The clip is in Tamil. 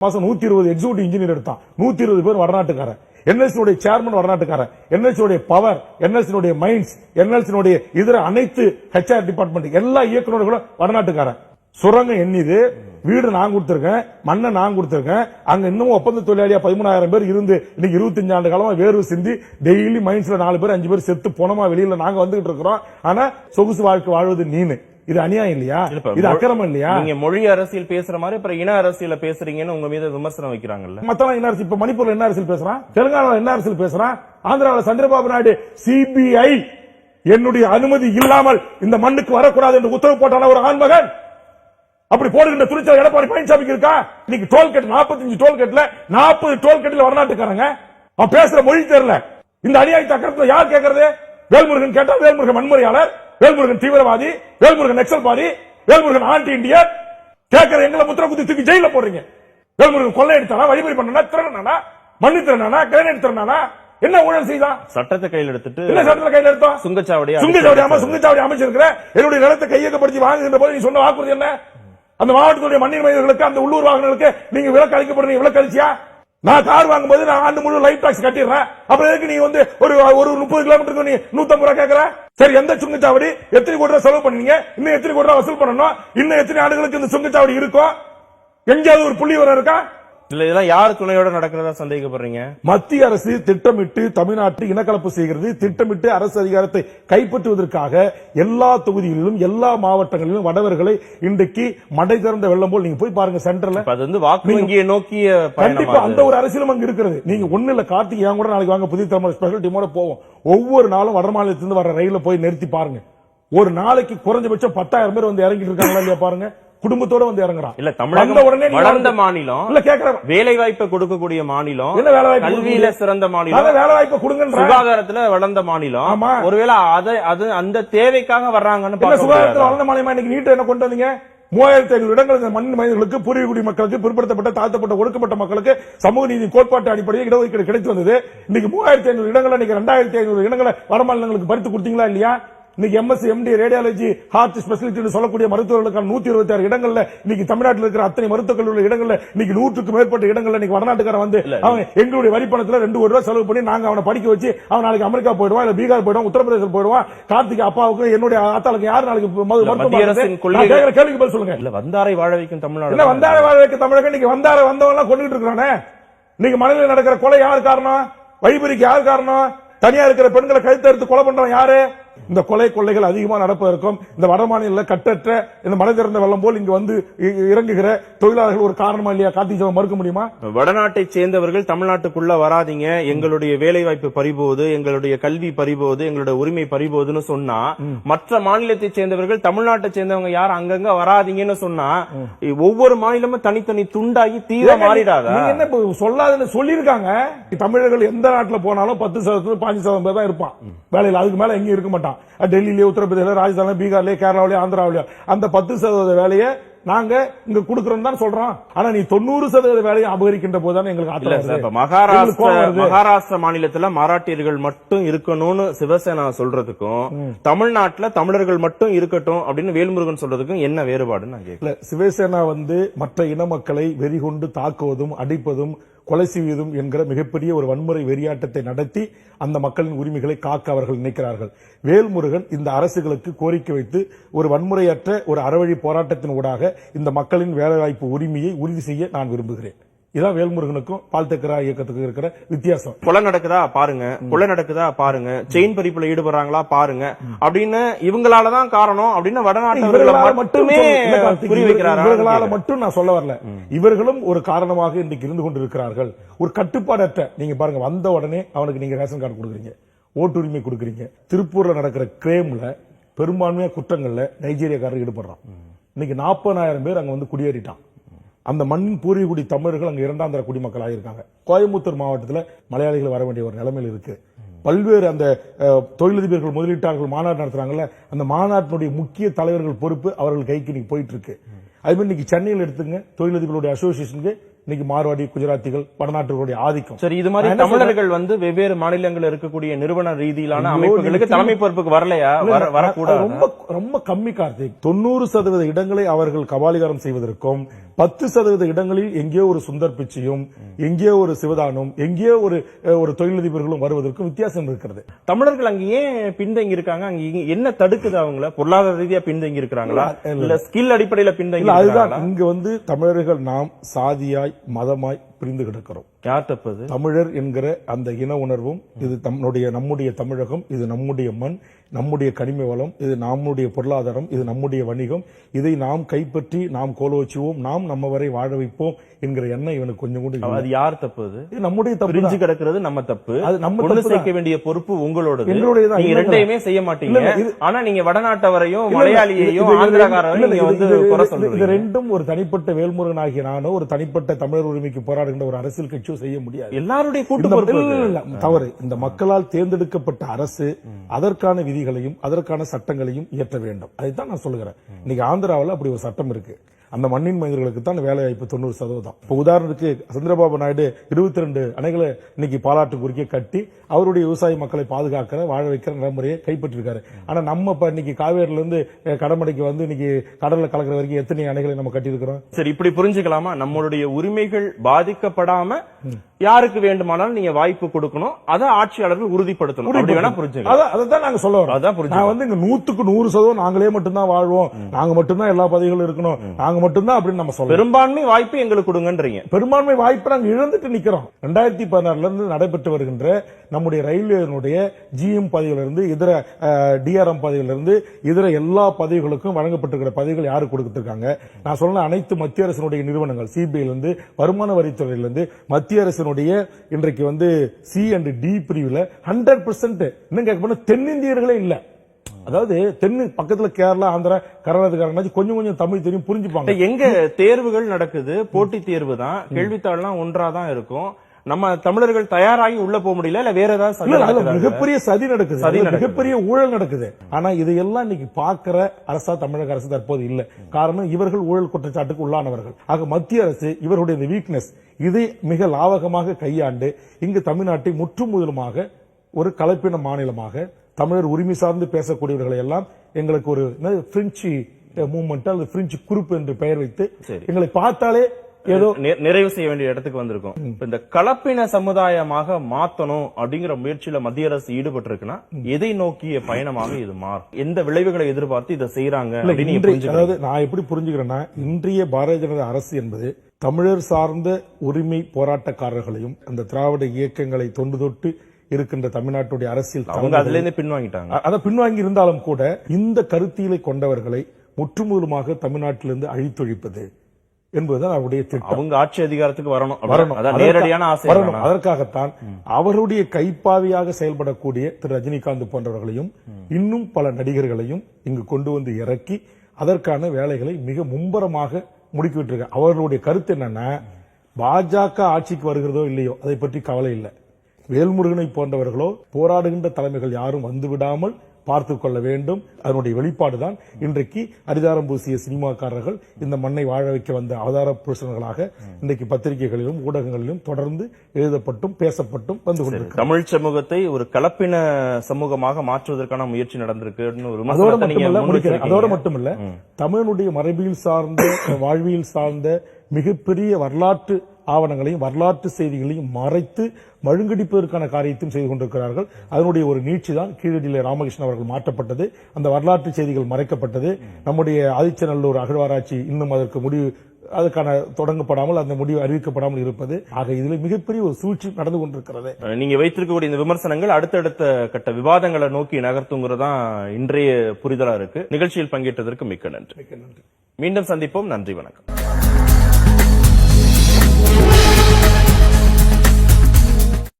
மாசம் நூத்தி இருபது எக்ஸிகூட்டிவ் இன்ஜினியர் எடுத்தான் நூத்தி இருபது பேர் வடநாட்டுக்காரன் என்எல்சியுடைய சேர்மன் வடநாட்டுக்காரன் என்எல்சியுடைய பவர் என்எல்சியுடைய மைன்ஸ் மைண்ட்ஸ் இதர அனைத்து ஹெச்ஆர் டிபார்ட்மெண்ட் எல்லா இயக்குநர்களும் வடநாட்டுக்காரன் சுரங்கம் எண்ணிது. வீடு நான் கொடுத்திருக்கேன். மண்ணை நான் கொடுத்திருக்கேன். அங்க இன்னமும் ஒப்பந்த தொழிலாளியா பதிமூணாயிரம் பேர் இருந்து இன்னைக்கு இருபத்தஞ்சு ஆண்டு காலமா வேர்வு சிந்தி டெய்லி மைண்ட்ஸ்ல நாலு பேர் அஞ்சு பேர் செத்து போனமா வெளியில நாங்க வந்துகிட்டு இருக்கிறோம். ஆனா சொகுசு வாழ்க்கை வாழ்வது நீனு. இது அநியாயம் இல்லையா? இது அக்கிரமம் இல்லையா? நீங்க மொழி அரசியல் பேசுற மாதிரி அப்புறம் இன அரசியல பேசுறீங்கன்னு உங்க மீது விமர்சனம் வைக்கிறாங்கல்ல. மத்தவன் என்ன அரசியல் இப்ப மணிப்பூர்ல என்ன அரசியல் பேசுறான் தெலுங்கானால என்ன அரசியல் பேசுறான் ஆந்திராவில சந்திரபாபு நாயுடு சிபிஐ என்னுடைய அனுமதி இல்லாமல் இந்த மண்ணுக்கு வரக்கூடாது என்று உத்தரவு போட்டான ஒரு ஆண்மகன். அப்படி போடுகின்ற துணிச்சல் எடப்பாடி பழனிசாமிக்கு இருக்கா? இன்னைக்கு டோல்கேட் 45 டோல்கேட்ல 40 டோல்கேட்ல வடநாட்டுக்காரங்க அவன் பேசுற மொழி தெரியல. இந்த அநியாயத்தை அக்கறத்துல யார் கேட்கறது வேல்முருகன் கேட்டா வேல்முருகன் வன்முறையாளர். வேல்முருகன் தீவிரவாதி வேல்முருகன் நக்சல்வாதி வேல்முருகன் ஆன்டி இந்தியன் கேட்கற எங்களை முத்திர குத்தி தூக்கி ஜெயில போடுறீங்க. வேல்முருகன் கொள்ளை அடித்தானா வழிபறி பண்ணனா திறனானா மண்ணு திறனானா கிரேனைட் திறனானா என்ன ஊழல் செய்தான் சட்டத்தை கையில் எடுத்துட்டு என்ன சட்டத்துல கையில எடுத்தோம் சுங்கச்சாவடியா சுங்கச்சாவடி ஆமா சுங்கச்சாவடி அமைச்சிருக்கிற என்னுடைய நிலத்தை கையகப்படுத்தி வாங்குகின்ற போது நீ சொன்ன வாக்குறுதி என்ன? அந்த மாவட்டத்துடைய மண்ணின் மையர்களுக்கு அந்த உள்ளூர் வாகனங்களுக்கு நீங்க விலக்கு அளிக்கப்படுறீங்க விலக்கு அளிச்சியா? நான் கார் வாங்கும்போது நான் ஆண்டு முழு லைஃப் டாக்ஸ் கட்டிடுறேன். அப்புறம் எதுக்கு நீ வந்து ஒரு ஒரு முப்பது கிலோமீட்டருக்கு நீ நூத்தம்பது ரூபா கேட்கற சரி எந்த சுங்கச்சாவடி? எத்தனை கோடி ரூபா செலவு பண்ணீங்க? இன்னும் எத்தனை கோடி ரூபா வசூல் பண்ணணும்? இன்னும் எத்தனை ஆண்டுகளுக்கு இந்த சுங்கச்சாவடி இருக்கும்? எங்கேயாவது ஒரு புள்ளி வர இருக்கா? இல்ல இதெல்லாம் யார் துணையோட நடக்கிறதா சந்தேகப்படுறீங்க? மத்திய அரசு திட்டமிட்டு தமிழ்நாட்டில் இனக்கலப்பு செய்கிறது. திட்டமிட்டு அரசு அதிகாரத்தை கைப்பற்றுவதற்காக எல்லா தொகுதிகளிலும் எல்லா மாவட்டங்களிலும் வடவர்களை இன்றைக்கு மடை திறந்த வெள்ளம் போல் நீங்க போய் பாருங்க சென்டர்ல. அது வந்து வாக்கு வங்கியை நோக்கிய கண்டிப்பா அந்த ஒரு அரசியலும் அங்க இருக்கிறது. நீங்க ஒண்ணு இல்ல கார்த்திக் என் கூட நாளைக்கு வாங்க புதிய தலைமுறை ஸ்பெஷல் டீமோட போவோம். ஒவ்வொரு நாளும் வட மாநிலத்திலிருந்து வர ரயில போய் நிறுத்தி பாருங்க. ஒரு நாளைக்கு குறைஞ்சபட்சம் பத்தாயிரம் பேர் வந்து இறங்கிட்டு இருக்காங்களா இல்லையா பாருங்க. குடும்பத்தோட வந்து இறங்குறான். இல்ல உடனே தமிழகம் நீங்க வளர்ந்த மாநிலம் இல்ல கேக்குறேன். வேலை வாய்ப்பை கொடுக்கக்கூடிய மாநிலம் என்ன வேலை வாய்ப்பு கல்வியில? சிறந்த மாநிலம் வேலை வாய்ப்பு கொடுங்கன்ற. சுகாதாரத்துல வளர்ந்த மாநிலம். ஒருவேளை அதை அது அந்த தேவைக்காக வர்றாங்கன்னு சுகாதாரத்தில்? வளர்ந்த மாநிலமா? இன்னைக்கு நீட்டை என்ன கொண்டு வந்தீங்க? மூவாயிரத்தி ஐநூறு இடங்கள் மண் மனிதர்களுக்கு பூர்வீகுடி மக்களுக்கு பிற்படுத்தப்பட்ட தாழ்த்தப்பட்ட ஒடுக்கப்பட்ட மக்களுக்கு சமூக நீதி கோட்பாட்டு அடிப்படையில் இடஒதுக்கீடு கிடைத்து வந்தது. இன்னைக்கு மூவாயிரத்தி ஐநூறு இடங்களை இன்னைக்கு ரெண்டாயிரத்தி ஐநூறு இடங்களை வட மாநிலங்களுக்கு பறித்து கொடுத்தீங்களா இல்லையா? இன்னைக்கு MS MD radiology heart speciality சொல்லக்கூடிய மருத்துவர்களுக்கான நூத்தி இருபத்தி ஆறு இடங்கள்ல இன்னைக்கு தமிழ்நாட்டில் இருக்கிற அத்தனை மருத்துவக் கல்லூரி இடங்கள்ல இன்னைக்கு நூற்றுக்கு மேற்பட்ட இடங்கள்ல இன்னைக்கு வடநாட்டுக்காரன் வந்து அவன் எங்களுடைய வரி பணத்துல ரெண்டு கோடி ரூபாய் செலவு பண்ணி நாங்க அவனை படிக்க வச்சு அவன் நாளைக்கு அமெரிக்கா போயிடுவான் இல்ல பீகார் போயிடுவான் உத்தரப்பிரதேசம் போயிடுவான் கார்த்திக் அப்பாவுக்கு என்னுடைய ஆத்தாளுக்கு யார் நாளைக்கு கேள்விக்கு பதில் சொல்லுங்க. இல்ல வந்தாரை வாழ வைக்கும் தமிழ்நாடு என்ன வந்தார வாழ வைக்க தமிழகம் இன்னைக்கு வந்தார வந்தவன் எல்லாம் கொண்டுட்டு இருக்கானே இன்னைக்கு மனதில் நடக்கிற கொலை யார் காரணம்? வழிபறிக்கு யார் காரணம்? தனியா இருக்கிற பெண்களை கழுத்து எடுத்து கொலை பண்றவன் யாரு? இந்த கொலை கொள்ளைகள் அதிகமா நடப்பதற்கும் இந்த வட மாநில கட்டற்ற இந்த மலை திறந்த வெள்ளம் போல் இங்கு வந்து இறங்குகிற தொழிலாளர்கள் ஒரு காரணமா இல்லையா? கார்த்திக் சிவம் மறுக்க முடியுமா? வடநாட்டை சேர்ந்தவர்கள் தமிழ்நாட்டுக்குள்ள வராதீங்க. எங்களுடைய வேலை வாய்ப்பு பறிபோகுது எங்களுடைய கல்வி பறிபோகுது எங்களுடைய உரிமை பறிபோகுதுன்னு சொன்னா மற்ற மாநிலத்தை சேர்ந்தவர்கள் தமிழ்நாட்டை சேர்ந்தவங்க யாரும் அங்கங்க வராதீங்கன்னு சொன்னா ஒவ்வொரு மாநிலமும் தனித்தனி துண்டாகி தீவிர மாறிடாதா? என்ன சொல்லாதுன்னு சொல்லியிருக்காங்க? தமிழர்கள் எந்த நாட்டுல போனாலும் பத்து சதவீதம் பாஞ்சு சதவீதம் தான் இருப்பான். வேலையில் அதுக்கு மேல எங்கேயும் இருக்க மாட்டான். அது டெல்லியிலே உத்தரப்பிரதேச ராஜஸ்தான் பீகார்லயே கேரளாவிலே ஆந்திராவிலே. அந்த பத்து சதவீத வேலையை நாங்க இங்க குடுக்கறோம் தான் சொல்றோம் ஆனா நீ தொண்ணூறு சதவீத வேலையை அபகரிக்கின்ற போதுதானே எங்களுக்கு மகாராஷ்டிரா. மகாராஷ்டிரா மாநிலத்துல மராட்டியர்கள் மட்டும் இருக்கணும்னு சிவசேனா சொல்றதுக்கும் தமிழ்நாட்டுல தமிழர்கள் மட்டும் இருக்கட்டும் அப்படின்னு வேல்முருகன் சொல்றதுக்கும் என்ன வேறுபாடுன்னு சிவசேனா வந்து மற்ற இன மக்களை வெறிகொண்டு தாக்குவதும் அடிப்பதும் கொலை செய்வதும் என்கிற மிகப்பெரிய ஒரு வன்முறை வெறியாட்டத்தை நடத்தி அந்த மக்களின் உரிமைகளை காக்க அவர்கள் நினைக்கிறார்கள். வேல்முருகன் இந்த அரசுகளுக்கு கோரிக்கை வைத்து ஒரு வன்முறையற்ற ஒரு அறவழி போராட்டத்தின் ஊடாக இந்த மக்களின் வேலைவாய்ப்பு உரிமையை உறுதி செய்ய நான் விரும்புகிறேன். இதான் வேல்முருகனுக்கும் பால்தக்கரா இயக்கத்துக்கும் இருக்கிற வித்தியாசம். கொலை நடக்குதா? பாருங்க. கொலை நடக்குதா? பாருங்க. செயின் பறிப்புல ஈடுபடுறாங்களா? பாருங்க. அப்படின்னு இவங்களாலதான் காரணம் அப்படின்னு வடநாட்டவர்களை மட்டும் புரிய இவர்களால மட்டும் நான் சொல்ல வரல. இவர்களும் ஒரு காரணமாக இன்றைக்கு இருந்து கொண்டிருக்கிறார்கள். ஒரு கட்டுப்பாடற்ற நீங்க பாருங்க வந்த உடனே அவனுக்கு நீங்க ரேஷன் கார்டு கொடுக்குறீங்க. ஓட்டுரிமை கொடுக்குறீங்க. திருப்பூர்ல நடக்கிற கிரேம்ல பெரும்பான்மையா குற்றங்கள்ல நைஜீரியாக்காரர் ஈடுபடுறான். இன்னைக்கு நாற்பதாயிரம் பேர் அங்க வந்து குடியேறிட்டான். அந்த மண்ணின் பூர்வீகுடி தமிழர்கள் அங்க இரண்டாம் தர குடிமக்களாக இருக்காங்க கோயம்புத்தூர் மாவட்டத்துல மலையாளிகள் வர வேண்டிய ஒரு நிலைமையில் இருக்கு. பல்வேறு அந்த தொழிலதிபர்கள் முதலீட்டாளர்கள் மாநாடு நடத்துறாங்கல்ல அந்த மாநாட்டினுடைய முக்கிய தலைவர்கள் பொறுப்பு அவர்கள் கைக்கு இன்னைக்கு போயிட்டு இருக்கு அதே மாதிரி இன்னைக்கு சென்னையில் எடுத்துங்க தொழிலதிபர்களுடைய அசோசியேஷனுக்கு இன்னைக்கு மார்வாடி குஜராத்திகள் வடநாட்டுகளுடைய ஆதிக்கம். சரி இது மாதிரி தமிழர்கள் வந்து வெவ்வேறு மாநிலங்கள் இருக்கக்கூடிய நிறுவன ரீதியிலான அமைப்புகளுக்கு தலைமை பொறுப்புக்கு வரலையா? வரக்கூடாது ரொம்ப ரொம்ப கம்மி கார்த்திக். தொண்ணூறு சதவீத இடங்களை அவர்கள் கபாலிகாரம் செய்வதற்கும் பத்து சதவீத இடங்களில் எங்கேயோ ஒரு சுந்தர் பிச்சையும் எங்கேயோ ஒரு சிவதானும் எங்கேயோ ஒரு ஒரு தொழிலதிபர்களும் வருவதற்கும் வித்தியாசம் இருக்கிறது. தமிழர்கள் அங்க ஏன் பின்தங்கி இருக்காங்க அங்க என்ன தடுக்குது அவங்கள? பொருளாதார ரீதியா பின்தங்கி இருக்கிறாங்களா இல்ல. ஸ்கில் அடிப்படையில பின்தங்கி அதுதான். இங்க வந்து தமிழர்கள் நாம் சாதியாய் மதமாய் பிரிந்து கிடக்கிறோம். யார் தப்பது தமிழர் என்கிற அந்த இன உணர்வும் இது நம்முடைய நம்முடைய தமிழகம் இது நம்முடைய மண் நம்முடைய கனிம வளம் இது நம்முடைய பொருளாதாரம் இது நம்முடைய வணிகம். இதை நாம் கைப்பற்றி நாம் கோலோச்சுவோம் நாம் நம்ம வரை வாழ வைப்போம் என்கிற எண்ணம் இவனுக்கு கொஞ்சம் கூட. அது யார் தப்புது இது நம்முடைய தப்பு பிரிஞ்சு கிடக்கிறது நம்ம தப்பு. அது நம்ம ஒண்ணு தப்பு சேர்க்க வேண்டிய பொறுப்பு உங்களோடது. எங்களுடையதான். நீங்க ரெண்டையுமே செய்ய மாட்டீங்க. ஆனா நீங்க வடநாட்டவரையும் மலையாளியையும் ஆந்திராக்காரரையும் நீங்க வந்து குறை இது- இது சொல்றீங்க. ரெண்டும் ஒரு தனிப்பட்ட வேல்முருகன் ஆகிய நானோ ஒரு தனிப்பட்ட தமிழர் உரிமைக்கு போராடுகின்ற ஒரு அரசியல் கட்சியோ செய்ய முடியாது. எல்லாருடைய கூட்டு அது. தவறு. இந்த மக்களால் தேர்ந்தெடுக்கப்பட்ட அரசு அதற்கான விதிகளையும் அதற்கான சட்டங்களையும் இயற்ற வேண்டும். அதைத்தான் நான் சொல்லுகிறேன். இன்னைக்கு ஆந்திராவில் அப்படி ஒரு சட்டம் இருக்கு. அந்த மண்ணின் மனிதர்களுக்கு தான் வேலை வாய்ப்பு தொண்ணூறு சதவீதம். இப்போ உதாரணத்துக்கு சந்திரபாபு நாயுடு இருபத்தி ரெண்டு அணைகளை இன்னைக்கு பாலாட்டு குறுக்கே கட்டி அவருடைய விவசாய மக்களை பாதுகாக்கிற வாழ வைக்கிற நடைமுறையை கைப்பற்றிருக்காரு. ஆனா நம்ம இப்ப இன்னைக்கு காவேரியில இருந்து கடமடைக்கு வந்து இன்னைக்கு கடல்ல கலக்கிற வரைக்கும் எத்தனை அணைகளை நம்ம கட்டியிருக்கிறோம்? சரி இப்படி புரிஞ்சுக்கலாமா? நம்மளுடைய உரிமைகள் பாதிக்கப்படாம யாருக்கு வேண்டுமானாலும் நீங்க வாய்ப்பு கொடுக்கணும். அதை ஆட்சியாளர்கள் உறுதிப்படுத்தணும். அப்படி வேணா புரிஞ்சுக்கலாம். அதான் அதைத்தான் நாங்க சொல்ல வரோம். அதான் புரிஞ்சுக்கலாம். நான் வந்து இங்க நூத்துக்கு நூறு சதவீதம் நாங்களே மட்டும்தான் வாழ்வோம். நாங்க மட்டும்தான் எல்லா பதவிகளும் இருக்கணும். நாங்க மட்டும்தான் அப்படின்னு நம்ம சொல்றோம் பெரும்பான்மை வாய்ப்பு எங்களுக்கு கொடுங்கன்றீங்க. பெரும்பான்மை வாய்ப்பை நாங்க இழந்துட்டு நிக்கிறோம். ரெண்டாயிரத்தி பதினாறுல இருந்து நடைபெற்று வருகின்ற நம்முடைய ரயில்வேனுடைய ஜிஎம் பதவியிலிருந்து இதர டிஆர்எம் பதவியிலிருந்து இதர எல்லா பதவிகளுக்கும் வழங்கப்பட்டிருக்கிற பதவிகள் யாருக்கு கொடுத்துருக்காங்க? நான் சொன்ன அனைத்து மத்திய அரசினுடைய நிறுவனங்கள் சிபிஐலேருந்து வருமான வரித்துறையிலிருந்து மத்திய அரசினுடைய இன்றைக்கு வந்து சி அண்ட் டி பிரிவில் ஹண்ட்ரட் பர்சன்ட் இன்னும் கேட்க போனால் தென்னிந்தியர்களே இல்லை. அதாவது தென்னு பக்கத்துல கேரளா ஆந்திரா கர்நாடகா கொஞ்சம் கொஞ்சம் தமிழ் தெரியும் புரிஞ்சுப்பாங்க. எங்க தேர்வுகள் நடக்குது போட்டி தேர்வு தான். கேள்வித்தாள்லாம் ஒன்றா தான் இருக்கும். நம்ம தமிழர்கள் தயாராகி உள்ள போக முடியல இல்ல வேற ஏதாவது? மிகப்பெரிய சதி நடக்குது சதி. மிகப்பெரிய ஊழல் நடக்குது ஆனா இதையெல்லாம் இன்னைக்கு பாக்குற அரசா தமிழக அரசு தற்போது இல்ல காரணம் இவர்கள் ஊழல் குற்றச்சாட்டுக்கு உள்ளானவர்கள் ஆக மத்திய அரசு இவருடைய வீக்னஸ் இதை மிக லாவகமாக கையாண்டு இங்கு தமிழ்நாட்டை முற்றும் முதலுமாக ஒரு கலப்பின மாநிலமாக தமிழர் உரிமை சார்ந்து பேசக்கூடியவர்களை எல்லாம் எங்களுக்கு ஒரு பிரெஞ்சு மூவ்மெண்ட் அல்லது பிரெஞ்சு குரூப் என்று பெயர் வைத்து. எங்களை பார்த்தாலே ஏதோ நிறைவு செய்ய வேண்டிய இடத்துக்கு வந்திருக்கோம். இந்த கலப்பின சமுதாயமாக மாத்தணும் அப்படிங்கிற முயற்சியில மத்திய அரசு ஈடுபட்டு இருக்குன்னா எதை நோக்கிய பயணமாக இது மாறும்? எந்த விளைவுகளை எதிர்பார்த்து இதை செய்யறாங்க. அதாவது நான் எப்படி புரிஞ்சுக்கிறேன்னா இன்றைய பாரதிய ஜனதா அரசு என்பது தமிழர் சார்ந்த உரிமை போராட்டக்காரர்களையும் அந்த திராவிட இயக்கங்களை தொண்டு தொட்டு இருக்கின்ற தமிழ்நாட்டுடைய அரசியல் அவங்க அதுல இருந்து பின்வாங்கிட்டாங்க. அதை பின்வாங்கி இருந்தாலும் கூட இந்த கருத்தியலை கொண்டவர்களை முற்றுமுதலுமாக தமிழ்நாட்டிலிருந்து அழித்தொழிப்பது என்பதுதான் அவருடைய திட்டம். அவங்க ஆட்சி அதிகாரத்துக்கு வரணும். வரணும். நேரடியான ஆசை வரணும். அதற்காகத்தான் அவருடைய கைப்பாவியாக செயல்படக்கூடிய திரு ரஜினிகாந்த் போன்றவர்களையும் இன்னும் பல நடிகர்களையும் இங்கு கொண்டு வந்து இறக்கி அதற்கான வேலைகளை மிக மும்பரமாக முடுக்கிவிட்டு இருக்க அவர்களுடைய கருத்து என்னன்னா பாஜக ஆட்சிக்கு வருகிறதோ இல்லையோ அதை பற்றி கவலை இல்லை. வேல்முருகனை போன்றவர்களோ போராடுகின்ற தலைமைகள் யாரும் வந்து பார்த்துக் கொள்ள வேண்டும். அதனுடைய வெளிப்பாடுதான் இன்றைக்கு அரிதாரம் பூசிய சினிமாக்காரர்கள் இந்த மண்ணை வாழ வைக்க வந்த அவதார புருஷர்களாக இன்றைக்கு பத்திரிகைகளிலும் ஊடகங்களிலும் தொடர்ந்து எழுதப்பட்டும் பேசப்பட்டும் வந்து கொண்டிருக்கிறது தமிழ் சமூகத்தை ஒரு கலப்பின சமூகமாக மாற்றுவதற்கான முயற்சி நடந்திருக்குன்னு ஒரு அதோட மட்டுமல்ல அதோட. மட்டுமல்ல தமிழனுடைய மரபியல் சார்ந்த வாழ்வியல் சார்ந்த மிகப்பெரிய வரலாற்று ஆவணங்களையும் வரலாற்று செய்திகளையும் மறைத்து மழுங்கடிப்பதற்கான காரியத்தையும் செய்து கொண்டிருக்கிறார்கள். அதனுடைய ஒரு நீட்சி தான் கீழடியில ராமகிருஷ்ணன் அவர்கள் மாற்றப்பட்டது. அந்த வரலாற்று செய்திகள் மறைக்கப்பட்டது. நம்முடைய ஆதிச்சநல்லூர் அகழ்வாராய்ச்சி இன்னும் அதற்கு முடிவு அதுக்கான தொடங்கப்படாமல் அந்த முடிவு அறிவிக்கப்படாமல் இருப்பது. ஆக இதில் மிகப்பெரிய ஒரு சூழ்ச்சி நடந்து கொண்டிருக்கிறது. நீங்க வைத்திருக்கக்கூடிய இந்த விமர்சனங்கள் அடுத்தடுத்த கட்ட விவாதங்களை நோக்கி நகர்த்துங்கிறதான் இன்றைய புரிதலா இருக்கு. நிகழ்ச்சியில் பங்கேற்றதற்கு மிக்க நன்றி. மிக்க நன்றி. மீண்டும் சந்திப்போம். நன்றி வணக்கம்.